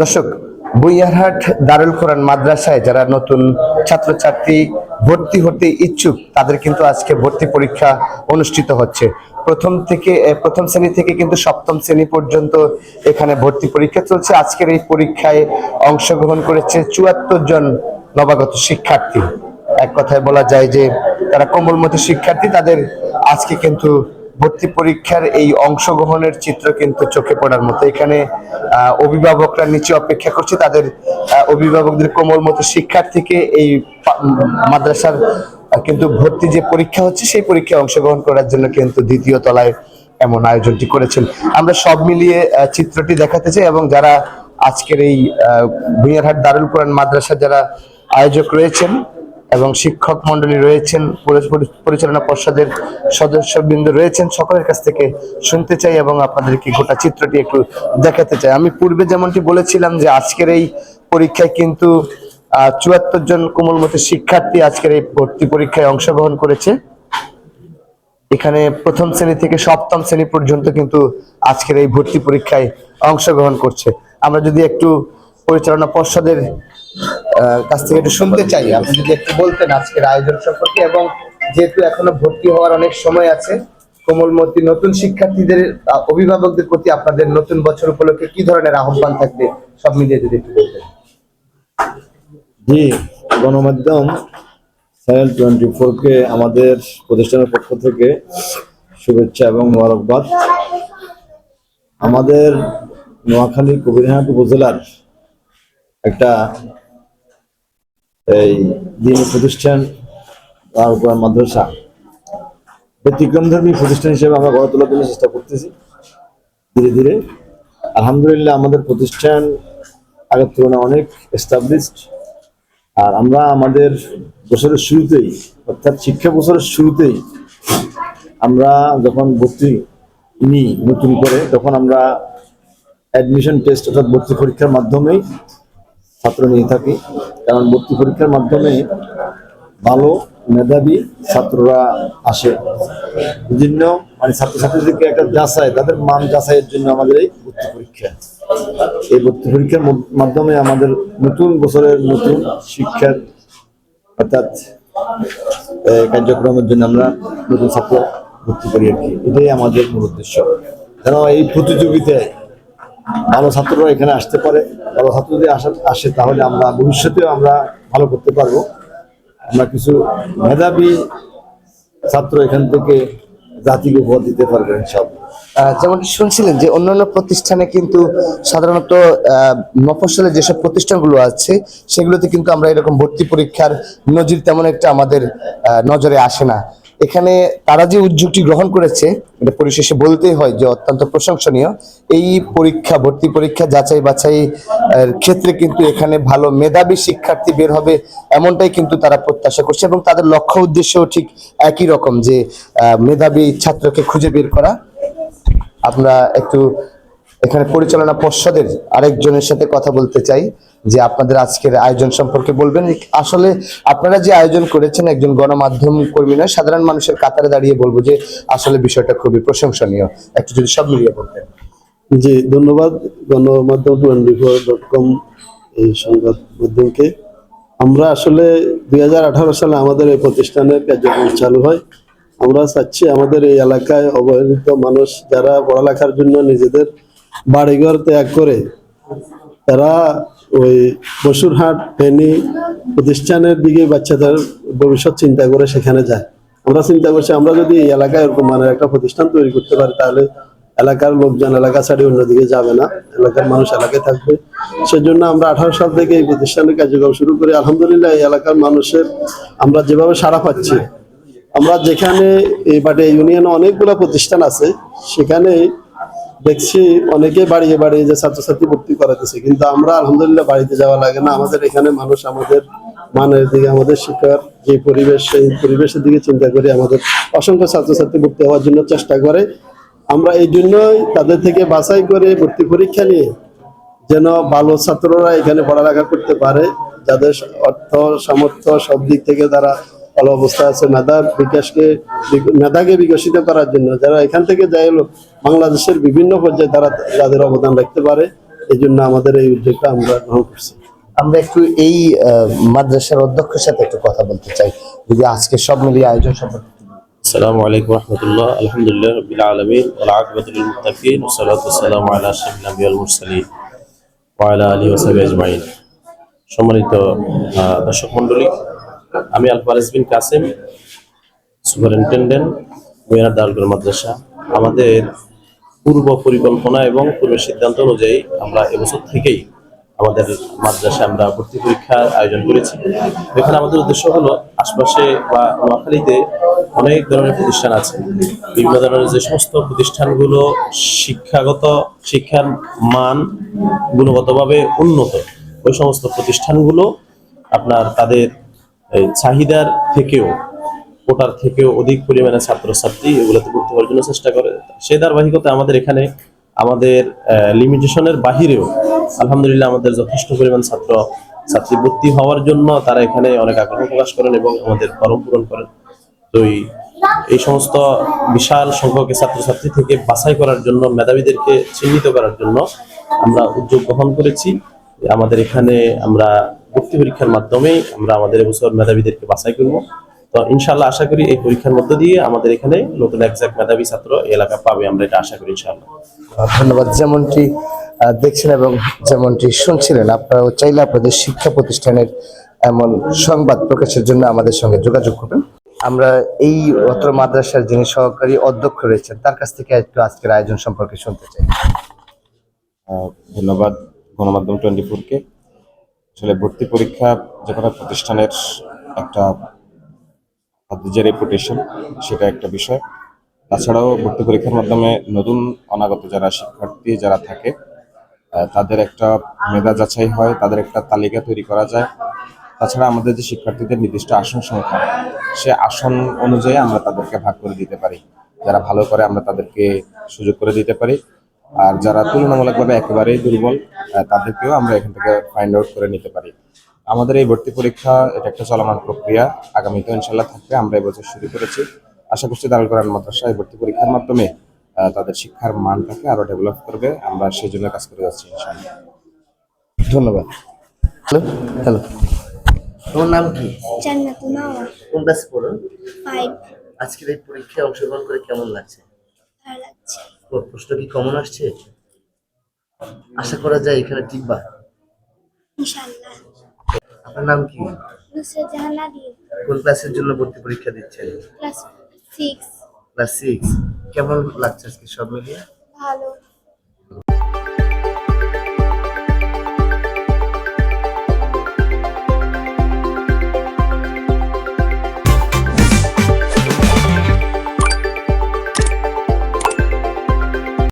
দর্শক, বইয়ারহাট দারুল কোরআন মাদ্রাসায় যারা নতুন ছাত্রছাত্রী ভর্তি হতে ইচ্ছুক, তাদের কিন্তু আজকে ভর্তি পরীক্ষা অনুষ্ঠিত হচ্ছে। প্রথম থেকে প্রথম শ্রেণি থেকে কিন্তু সপ্তম শ্রেণি পর্যন্ত এখানে ভর্তি পরীক্ষা চলছে। আজকের এই পরীক্ষায় অংশগ্রহণ করেছে চুয়াত্তর জন নবাগত শিক্ষার্থী। এক কথায় বলা যায় যে, তারা কোমলমতি শিক্ষার্থী, তাদের আজকে কিন্তু ভর্তি পরীক্ষার এই অংশগ্রহণের চিত্র কিন্তু চোখে পড়ার মতো। এখানে অভিভাবকরা নিচে অপেক্ষা করছে। তাদের অভিভাবকদের কোমলমতি শিক্ষার্থীকে এই মাদ্রাসার কিন্তু ভর্তি যে পরীক্ষা হচ্ছে, সেই পরীক্ষায় অংশগ্রহণ করার জন্য কিন্তু দ্বিতীয় তলায় এমন আয়োজনটি করেছেন। আমরা সব মিলিয়ে চিত্রটি দেখাতে চাই এবং যারা আজকের এই ভুঁইয়ারহাট দারুল কোরআন মাদ্রাসা যারা আয়োজক রয়েছেন এবং শিক্ষক মন্ডলী রয়েছেন, পরি- পরি- পরিচালনা পর্ষদের সদস্যবৃন্দ রয়েছেন। সকলের কাছ থেকে শুনতে চাই এবং আপনাদেরকে গোটা চিত্রটি একটু দেখাতে চাই। আমি পূর্বে যেমনটি বলেছিলাম যে আজকের এই পরীক্ষায় কিন্তু চুয়াত্তর জন কোমলমতি শিক্ষার্থী আজকের এই ভর্তি পরীক্ষায় অংশগ্রহণ করেছে। এখানে প্রথম শ্রেণি থেকে সপ্তম শ্রেণি পর্যন্ত কিন্তু আজকের এই ভর্তি পরীক্ষায় অংশগ্রহণ করছে। আমরা যদি একটু পরিচালনা পর্ষদের কাছ থেকে একটু শুনতে চাই। আপনি যদি একটু বলতেন আজকের আয়োজন সম্পর্কে এবং যেহেতু এখনও ভর্তি হওয়ার অনেক সময় আছে, কোমলমতি নতুন শিক্ষার্থীদের অভিভাবকদের প্রতি আপনাদের নতুন বছর উপলক্ষে কি ধরনের আহ্বান থাকবে, সব মিলিয়ে যদি একটু বলতেন। জি, গণমাধ্যম চ্যানেল টোয়েন্টি কে আমাদের প্রতিষ্ঠানের পক্ষ থেকে শুভেচ্ছা এবং মোবারকবাদ। আমাদের নোয়াখালী কবিরহাট উপজেলার একটা এই দিন প্রতিষ্ঠান তার উপর মাদ্রাসা ব্যতিক্রমধর্মী প্রতিষ্ঠান হিসেবে আমরা গড়ে তোলার জন্য চেষ্টা করতেছি। ধীরে ধীরে। আলহামদুলিল্লাহ আমাদের প্রতিষ্ঠান আগের তুলনায় অনেক এস্টাবলিশড আর আমরা আমাদের বছরের শুরুতেই, অর্থাৎ শিক্ষা বছরের শুরুতেই আমরা যখন ভর্তি নিই নতুন করে, তখন আমরা অ্যাডমিশন টেস্ট অর্থাৎ ভর্তি পরীক্ষার মাধ্যমেই ছাত্র নিয়ে থাকি। কারণ ভর্তি পরীক্ষার মাধ্যমে ভালো মেধাবী ছাত্ররা আসে। বিভিন্ন মানে ছাত্রছাত্রীদেরকে একটা যাচাই, তাদের মান যাচাইয়ের জন্য আমাদের এই ভর্তি পরীক্ষা। এই ভর্তি পরীক্ষার মাধ্যমে আমাদের নতুন বছরের নতুন শিক্ষার অর্থাৎ কার্যক্রমের জন্য আমরা নতুন ছাত্র ভর্তি করি আর কি। এটাই আমাদের মূল উদ্দেশ্য। যেন এই প্রতিযোগিতায় ভালো ছাত্ররা এখানে আসতে পারে ভালো ছাত্র যদি আসা তাহলে আমরা ভবিষ্যতেও আমরা ভালো করতে পারব। আমরা কিছু মেধাবী ছাত্র এখান থেকে জাতিকে উপহার দিতে পারব সব যেমন শুনছিলেন যে অন্যান্য প্রতিষ্ঠানে কিন্তু সাধারণত আহ, মফস্বলে যেসব প্রতিষ্ঠানগুলো আছে সেগুলোতে কিন্তু আমরা এরকম ভর্তি পরীক্ষার নজির তেমন একটা আমাদের নজরে আসে না। এখানে তারা যে উদ্যোগটি গ্রহণ করেছে, এটা পরিশেষে বলতেই হয় যে অত্যন্ত প্রশংসনীয়। এই পরীক্ষা, ভর্তি পরীক্ষা, যাচাই বাছাই ক্ষেত্রে কিন্তু এখানে ভালো মেধাবী শিক্ষার্থী বের হবে এমনটাই কিন্তু তারা প্রত্যাশা করছে এবং তাদের লক্ষ্য উদ্দেশ্যও ঠিক একই রকম যে মেধাবী ছাত্রকে খুঁজে বের করা। আমরা একটু এখানে পরিচালনা পর্ষদের আরেকজনের সাথে কথা বলতে চাই, যে আপনাদের আজকের আয়োজন সম্পর্কে বলবেন। আসলে আপনারা যে আয়োজন করেছেন, একজন গণমাধ্যম কর্মী নয়, সাধারণ মানুষের কাতারে দাঁড়িয়ে বলব যে আসলে বিষয়টা খুবই প্রশংসনীয়। একটু যদি সব মিলিয়ে বলতেন। জি, ধন্যবাদ। গণমাধ্যম টোয়েন্টি ফোর ডট কম এই সংবাদ মাধ্যমকে। আমরা আসলে দুই হাজার আঠারো সালে আমাদের এই প্রতিষ্ঠানের কার্যক্রম চালু হয়। আমরা চাচ্ছি আমাদের এই এলাকায় অবহেলিত মানুষ যারা পড়ালেখার জন্য নিজেদের বাড়িঘর ত্যাগ করে তারা ওই বসুরহাট ফেনী প্রতিষ্ঠানের দিকে বাচ্চাদের ভবিষ্যৎ চিন্তা করে সেখানে যায়। আমরা চিন্তা করছি, আমরা যদি এই এলাকায় এরকম মানের একটা প্রতিষ্ঠান তৈরি করতে পারি, তাহলে এলাকার লোকজন এলাকা ছাড়ি অন্যদিকে যাবে না। এলাকার মানুষ এলাকায় থাকবে। সেজন্য আমরা আঠারো সাল থেকে এই প্রতিষ্ঠানের কার্যক্রম শুরু করি। আলহামদুলিল্লাহ, এই এলাকার মানুষের আমরা যেভাবে সাড়া পাচ্ছি, আমরা যেখানে এই বাটে ইউনিয়নে অনেকগুলো প্রতিষ্ঠান আছে, সেখানে দেখছি অনেকে বাড়িয়ে বাড়িয়ে যে ছাত্রছাত্রী ভর্তি করাতেছে কিন্তু আমরা আলহামদুলিল্লাহ বাড়িতে যাওয়া লাগে না। আমাদের এখানে মানুষ আমাদের মানের দিকে, আমাদের শিক্ষার যে পরিবেশ, সেই পরিবেশের দিকে চিন্তা করে আমাদের অসংখ্য ছাত্রছাত্রী ভর্তি হওয়ার জন্য চেষ্টা করে। আমরা এই জন্যই তাদের থেকে বাছাই করে ভর্তি পরীক্ষা নিয়ে যেন ভালো ছাত্ররা এখানে পড়ালেখা করতে পারে, যাদের অর্থ, সামর্থ্য সব দিক থেকে তারা ভালো অবস্থা আছে মেধা বিকাশকে বিক- মেধাকে বিকশিত করার জন্য যারা এখান থেকে যাই হলো বাংলাদেশের বিভিন্ন পর্যায়ে তারা তাদের অবদান রাখতে পারে এই জন্য আমাদের এই উদ্যোগটা আমরা গ্রহণ করছি আমরা একটু এই আহ, মাদ্রাসার অধ্যক্ষের সাথে একটু কথা বলতে চাই যদি আজকে সব মিলিয়ে আয়োজন সম্পর্কে السلام عليكم ورحمة الله الحمد لله رب العالمين والعاقبة للمتقين والصلاة والسلام على أشرف الأنبياء والمرسلين وعلى آله وصحبه أجمعين সম্মানিত আহ, দর্শক মন্ডলী আমি আলফারেজ বিন কাসেম সুপারিনটেন্ডেন্ট মেয়ার দালগুল মাদ্রাসা। আমাদের পূর্ব পরিকল্পনা এবং পূর্বের সিদ্ধান্ত অনুযায়ী আমরা এবছর থেকেই আমাদের মাদ্রাসায় আমরা ভর্তি পরীক্ষার আয়োজন করেছি। এখানে আমাদের উদ্দেশ্য হলো আশপাশে বা নোয়াখালীতে অনেক ধরনের প্রতিষ্ঠান আছে। বিভিন্ন ধরনের যে সমস্ত প্রতিষ্ঠানগুলো শিক্ষাগত শিক্ষার মান গুণগতভাবে উন্নত, ওই সমস্ত প্রতিষ্ঠানগুলো আপনার তাদের চাহিদার থেকেও, কোটার থেকেও অধিক পরিমাণে ছাত্রছাত্রী এগুলোতে ভর্তি হওয়ার জন্য চেষ্টা করে। সেই ধারাবাহিকতা আমাদের এখানে আমাদের লিমিটেশনের বাহিরেও আলহামদুলিল্লাহ আমাদের যথেষ্ট পরিমাণ ছাত্র, ছাত্রী ভর্তি হওয়ার জন্য তারা এখানে অনেক আগ্রহ প্রকাশ করেন এবং আমাদের ফরম পূরণ করেন। তো এই- সমস্ত বিশাল সংখ্যক ছাত্রছাত্রী থেকে বাছাই করার জন্য, মেধাবীদেরকে চিহ্নিত করার জন্য আমরা উদ্যোগ গ্রহণ করেছি। আমাদের এখানে আমরা ভর্তি পরীক্ষার মাধ্যমে আমরা আমাদের এবছর মেধাবীদেরকে বাছাই করব। তো ইনশাল্লাহ আশা করি এই পরীক্ষার মধ্য দিয়ে আমাদের এখানে নতুন একজাক মেধাবী ছাত্র এলাকা পাবে আমরা এটা আশা করি ইনশাল্লাহ ধন্যবাদ। যেমনটি আহ, দেখছেন এবং যেমনটি শুনছিলেন আপনারাও চাইলে আপনাদের শিক্ষা প্রতিষ্ঠানের এমন সংবাদ প্রকাশের জন্য আমাদের সঙ্গে যোগাযোগ করবেন। আমরা এই অত্র মাদ্রাসার যিনি সহকারী অধ্যক্ষ রয়েছেন তার কাছ থেকে একটু আজকের আয়োজন সম্পর্কে শুনতে চাই। ধন্যবাদ গণমাধ্যম টোয়েন্টি ফোরকে। আসলে ভর্তি পরীক্ষা যে কোনো প্রতিষ্ঠানের একটা যে রেপুটেশন সেটা একটা বিষয়। তাছাড়াও ভর্তি পরীক্ষার মাধ্যমে নতুন অনাগত যারা শিক্ষার্থী যারা থাকে তাদের একটা মেধা যাচাই হয়, তাদের একটা তালিকা তৈরি করা যায়। তাছাড়া আমাদের যে শিক্ষার্থীদের নির্দিষ্ট আসন সংখ্যা, সে আসন অনুযায়ী আমরা তাদেরকে ভাগ করে দিতে পারি। যারা ভালো করে আমরা তাদেরকে সুযোগ করে দিতে পারি। আর যারা তুলনামূলকভাবে একেবারেই দুর্বল তাদেরকেও আমরা এখান থেকে ফাইন্ড আউট করে নিতে পারি। আমাদের এই ভর্তি পরীক্ষা এটা একটা চলমান প্রক্রিয়া। আগামীতে ইনশাল্লাহ থাকবে আমরা এবছর শুরু করেছি। আশা করছি দারুল কোরআন মাদ্রাসা এই ভর্তি পরীক্ষার মাধ্যমে তাদের শিক্ষার মানটাকে আরও ডেভেলপ করবে। আমরা সেই জন্য কাজ করে যাচ্ছি ইনশাল্লাহ ধন্যবাদ। Hello hello. তোমার নাম কি? জান্নাতুল মাওয়া। কোন ক্লাস পড়ো? ফাইভ আজকের এই পরীক্ষায় অংশগ্রহণ করে কেমন লাগছে? ভালো লাগছে। প্রশ্ন কি কমন আসছে? আশা করা যায় এখানে টিকবা। আপনার নাম কি? কোন ক্লাসের জন্য ভর্তি পরীক্ষা দিচ্ছেন? ক্লাস সিক্স কেমন লাগছে আজকে সব মিলিয়ে? ভালো।